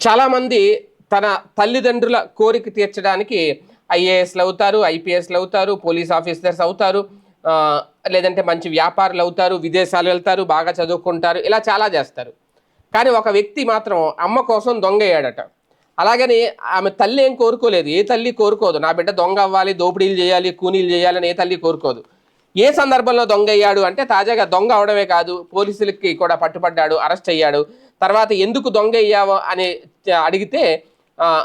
చాలామంది తన తల్లిదండ్రుల కోరిక తీర్చడానికి ఐఏఎస్లు అవుతారు ఐపీఎస్లు అవుతారు పోలీస్ ఆఫీసర్స్ అవుతారు లేదంటే మంచి వ్యాపారులు అవుతారు విదేశాలు వెళ్తారు బాగా చదువుకుంటారు ఇలా చాలా చేస్తారు. కానీ ఒక వ్యక్తి మాత్రం అమ్మ కోసం దొంగ అయ్యాడట. అలాగని ఆమె తల్లి ఏం కోరుకోలేదు. ఏ తల్లి కోరుకోదు. నా బిడ్డ దొంగ అవ్వాలి దోపిడీలు చేయాలి కూనీలు చేయాలని ఏ తల్లి కోరుకోదు. ఏ సందర్భంలో దొంగ అయ్యాడు అంటే తాజాగా దొంగ అవడమే కాదు పోలీసులకి కూడా పట్టుపడ్డాడు అరెస్ట్ అయ్యాడు. తర్వాత ఎందుకు దొంగ అయ్యావో అని అడిగితే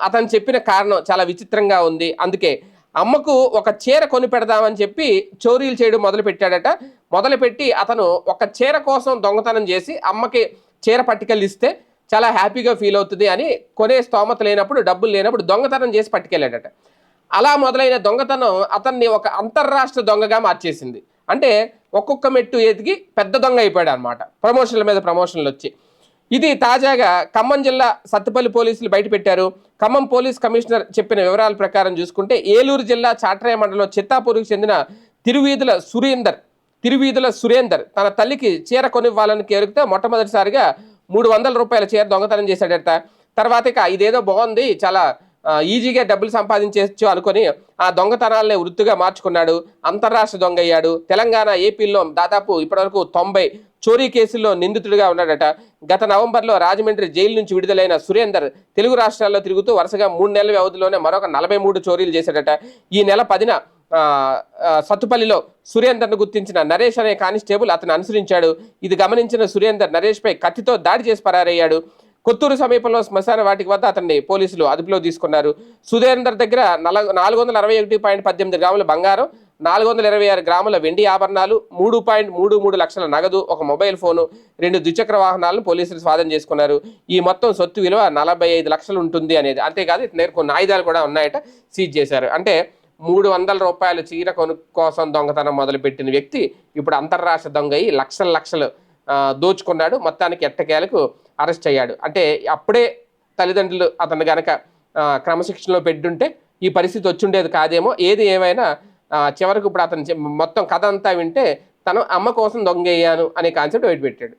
అతను చెప్పిన కారణం చాలా విచిత్రంగా ఉంది. అందుకే అమ్మకు ఒక చీర కొని పెడదామని చెప్పి చోరీలు చేయడం మొదలు పెట్టాడట మొదలుపెట్టి అతను ఒక చీర కోసం దొంగతనం చేసి అమ్మకి చీర పట్టుకెళ్ళి ఇస్తే చాలా హ్యాపీగా ఫీల్ అవుతుంది అని కొనే స్తోమత లేనప్పుడు డబ్బులు లేనప్పుడు దొంగతనం చేసి పట్టుకెళ్ళాడట. అలా మొదలైన దొంగతనం అతన్ని ఒక అంతర్రాష్ట్ర దొంగగా మార్చేసింది. అంటే ఒక్కొక్క మెట్టు ఎదిగి పెద్ద దొంగ అయిపోయాడు అనమాట ప్రమోషన్ల మీద ప్రమోషన్లు వచ్చి. ఇది తాజాగా ఖమ్మం జిల్లా సత్తుపల్లి పోలీసులు బయటపెట్టారు ఖమ్మం పోలీస్ కమిషనర్ చెప్పిన వివరాల ప్రకారం చూసుకుంటే ఏలూరు జిల్లా చాట్రాయ మండలం చిత్తాపూర్కి చెందిన తిరువీధుల సురేందర్ తిరువీధుల సురేందర్ తన తల్లికి చీర కొనివ్వాలని కేరుకుతే మొట్టమొదటిసారిగా మూడు వందల రూపాయల చీర దొంగతనం చేశాడట. తర్వాత ఇక ఇదేదో బాగుంది చాలా ఈజీగా డబ్బులు సంపాదించవచ్చు అనుకొని ఆ దొంగతనాలనే వృత్తిగా మార్చుకున్నాడు. అంతర్రాష్ట్ర దొంగ అయ్యాడు తెలంగాణ ఏపీలో దాదాపు ఇప్పటివరకు తొంభై చోరీ కేసుల్లో నిందితుడిగా ఉన్నాడట. గత నవంబర్లో రాజమండ్రి జైలు నుంచి విడుదలైన సురేందర్ తెలుగు రాష్ట్రాల్లో తిరుగుతూ వరుసగా మూడు నెలల వ్యవధిలోనే మరొక నలభై మూడు చోరీలు చేశాడట. ఈ నెల పదిన సత్తుపల్లిలో సురేందర్ను గుర్తించిన నరేష్ అనే కానిస్టేబుల్ అతను అనుసరించాడు. ఇది గమనించిన సురేందర్ నరేష్పై కత్తితో దాడి చేసి పరారయ్యాడు. కొత్తూరు సమీపంలో శ్మశాన వాటికి వద్ద అతన్ని పోలీసులు అదుపులో తీసుకున్నారు. సుధేందర్ దగ్గర నల నాలుగు వందల అరవై ఒకటి పాయింట్ పద్దెనిమిది గ్రాముల బంగారం నాలుగు వందల ఇరవై ఆరు గ్రాముల వెండి ఆభరణాలు మూడు పాయింట్ మూడు మూడు లక్షల నగదు ఒక మొబైల్ ఫోను రెండు ద్విచక్ర వాహనాలను పోలీసులు స్వాధీనం చేసుకున్నారు. ఈ మొత్తం సొత్తు విలువ నలభై ఐదు లక్షలు ఉంటుంది అనేది అంతేకాదు ఇతని కొన్ని ఆయుధాలు కూడా ఉన్నాయట సీజ్ చేశారు. అంటే మూడు వందల రూపాయల చీర కొను కోసం దొంగతనం మొదలుపెట్టిన వ్యక్తి ఇప్పుడు అంతర్రాష్ట్ర దొంగ అయి లక్షల లక్షలు దోచుకున్నాడు. మొత్తానికి ఎట్టకేలకు అరెస్ట్ అయ్యాడు. అంటే అప్పుడే తల్లిదండ్రులు అతను గనక క్రమశిక్షణలో పెట్టుంటే ఈ పరిస్థితి వచ్చుండేది కాదేమో ఏది ఏమైనా చివరకు ఇప్పుడు అతను చె- మొత్తం కథ అంతా వింటే తను అమ్మ కోసం దొంగయ్యాను అనే కాన్సెప్ట్ బయటపెట్టాడు.